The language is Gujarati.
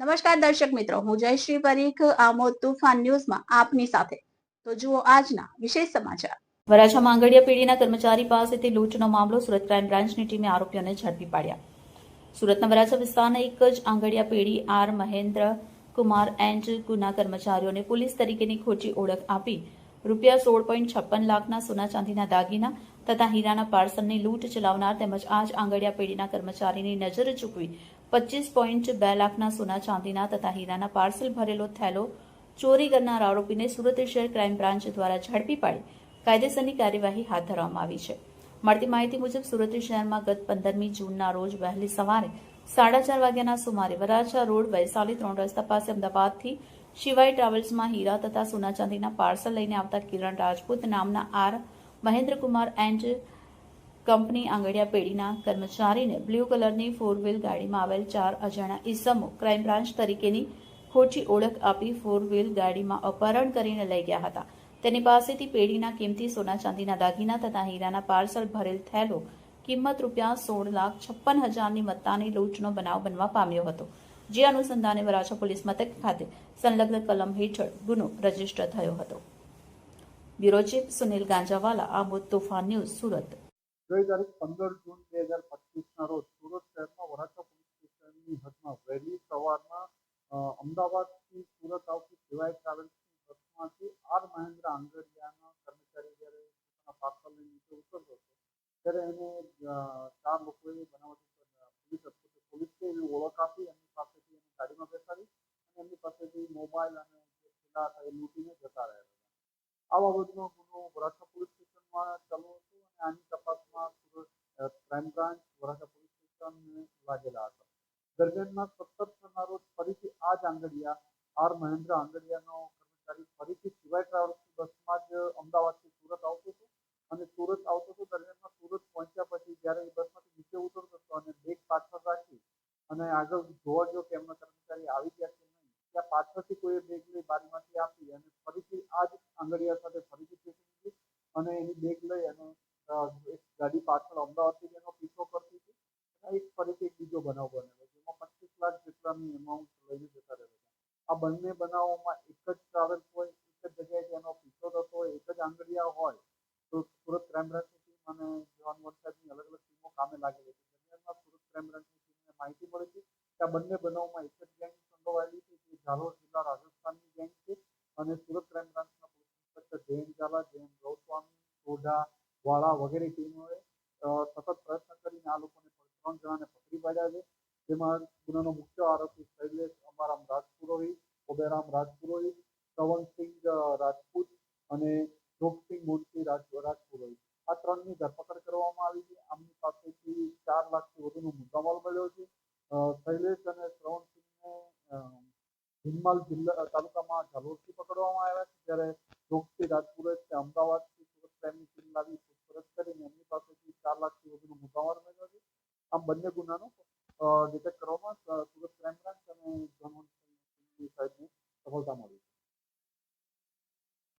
નમસ્કાર દર્શક મિત્રો, હું જયશ્રી પરીખ, આમોદ તુફાન ન્યૂઝમાં આપની સાથે. તો જુઓ આજના વિશેષ સમાચાર. વરાછા માંગડિયા પેઢીના કર્મચારી પાસેથી લૂંટનો મામલો સુરત ક્રાઇમ બ્રાન્ચની ટીમે આરોપીઓને ઝડપી પાડ્યા. સુરતના વરાછા વિસ્તારના એક જ આંગડિયા પેઢી આર મહેન્દ્ર કુમાર એન્ડ ગુના કર્મચારીઓને પોલીસ તરીકેની ખોટી ઓળખ આપી રૂપિયા સોળ પોઈન્ટ છપ્પન લાખના સોના ચાંદીના દાગીના તથા હીરાના પાર્સલની લૂંટ ચલાવનાર તેમજ આજ આંગળિયા પેઢીના કર્મચારીની નજર ચૂકવી પચીસ પોઈન્ટ બે લાખના સોના ચાંદીના તથા હીરાના પાર્સલ ભરેલો થેલો ચોરી કરનાર આરોપીને સુરત શહેર ક્રાઇમ બ્રાન્ચ દ્વારા ઝડપી પાડી કાયદેસરની કાર્યવાહી હાથ ધરવામાં આવી છે. મળતી માહિતી મુજબ સુરત શહેરમાં ગત પંદરમી જૂનના રોજ વહેલી સવારે સાડા ચાર વાગ્યાના સુમારે વરાછા રોડ વૈશાલી ત્રણ રસ્તા પાસે અમદાવાદથી શિવાય ટ્રાવેલ્સમાં હીરા તથા સોના ચાંદીના પાર્સલ લઈને આવતા કિરણ રાજપૂત નામના આર મહેન્દ્રકુમાર એન્ડ કંપની આંગડિયા પેઢીના કર્મચારીને બ્લુ કલરની ફોર વ્હીલ ગાડીમાં આવેલ ચાર અજાણા ઈસમો ક્રાઇમ બ્રાન્ચ તરીકેની ખોટી ઓળખ આપી ફોર વ્હીલ ગાડીમાં અપહરણ કરીને લઈ ગયા હતા. તેની પાસેથી પેઢીના કિંમતી સોના ચાંદીના દાગીના તથા હીરાના પાર્સલ ભરેલ થેલો કિંમત રૂપિયા સોળ લાખ છપ્પન હજારની મત્તાની લૂંટનો બનાવ બનવા પામ્યો હતો. જે અનુસંધાને વરાછા પોલીસ મથક ખાતે સંલગ્ન કલમ હેઠળ ગુનો રજિસ્ટર થયો હતો. Bureau chief Sunil Ganjawala Amod Toofan news, Surat. ગઈ તારીખ પંદર જૂન બે હજાર પચીસના રોજ સુરત શહેરમાં વરાછા પોલીસ સ્ટેશનની હદમાં વહેલી સવારમાં અમદાવાદથી સુરત આવતી સિવાય ટ્રાવેલ્સની બસમાંથી આર મહેન્દ્ર આંગડિયાના કર્મચારી જ્યારે પોતાના પાર્સલ નીચે ઉતરતો હતો, ત્યારે એને ચાર લોકોએ બનાવટી જે થઈ લૂંટીને જતા રહ્યા હતા આ બાબતનો ગુનો વરાછા પોલીસ સ્ટેશનમાં ચાલુ હતો અને આની તપાસમાં crime branch, Varachha police station લાગેલા હતા. દરમિયાનમાં સતત થનારો ફરીથી આ જ આંગડિયા આર મહેન્દ્ર આંગડિયાનો કર્મચારી ફરીથી સિવાય ટ્રાવેલ્સની બસમાં જ અમદાવાદથી સુરત આવતો હતો. અને સુરત આવતો હતો દરમિયાનમાં સુરત પહોંચ્યા પછી જ્યારે એ બસમાંથી નીચે ઉતરતો હતો અને બેગ પાછળ રાખી અને આગળ જોવા જો કે એમના કર્મચારી આવી ગયા નહીં ત્યાં પાછળથી કોઈ બેગ લઈ બારીમાંથી આપી અને ફરીથી આ જ આંગળીયા સાથે ફરીથી ચેકિંગ કરી અને એની બેગ લઈ અને એક ગાડી પાછળ અમદાવાદથી એનો પીછો કરતી હતી. અને એક ફરીથી એક બીજો બનાવ બનેલો, જેમાં પચીસ લાખ જેટલાની એમાઉન્ટ લઈને જતા રહેતા આ બંને બનાવોમાં એક જ ટ્રાવેલ હોય એક જ જગ્યાએ એનો પીછો થતો હોય, એક જ આંગળીયા હોય, તો સુરત ક્રાઇમ બ્રાન્ચની ટીમ અને જવાન વરસાદની અલગ અલગ ટીમો કામે લાગેલી હતી. દરમિયાનમાં સુરત ક્રાઇમ બ્રાન્ચની ટીમને માહિતી મળી હતી કે આ બંને બનાવોમાં એક જ ગેંગ ઝાલોર જિલ્લા રાજસ્થાનની ગેંગ છે અને સુરત ક્રાઇમ બ્રાન્ચના પોલીસ ઇન્સ્પેક્ટર ઝાલા, જયંત ગૌસ્વામી, સોઢા, વાળા વગેરે ટીમોએ સતત પ્રયત્ન કરીને આ લોકોને ત્રણ જણાને પકડી પાડ્યા છે. જેમાં ગુનાનો મુખ્ય આરોપી શૈલેષ અમારામ રાજપુરોહિત, ઓબેરામ રાજપુરોહિત, શ્રવણસિંહ રાજપૂત અને જોગસિંહ મૂર્તિ રાજપુરોહિત. આ ત્રણની ધરપકડ કરવામાં આવી છે. આમની પાસેથી ચાર લાખથી વધુનો મુદ્દામાલ મળ્યો છે. શૈલેષ હિંમલ જિલ્લા તાલુકામાં ઝાલોરથી પકડવામાં આવ્યા છે. જ્યારે જોગસિંહ રાજપુરોહિત તે અમદાવાદથી સુરત ક્રાઇમની ટીમ લાવી પૂછપરછ કરીને એમની પાસેથી ચાર લાખથી વધુનો મુદ્દામાલ મળ્યો છે. આમ બંને ગુનાનો ડિટેક્ટ કરવામાં સુરત ક્રાઇમ બ્રાન્ચ અને જનવંતની સાહેબને સફળતા મળી.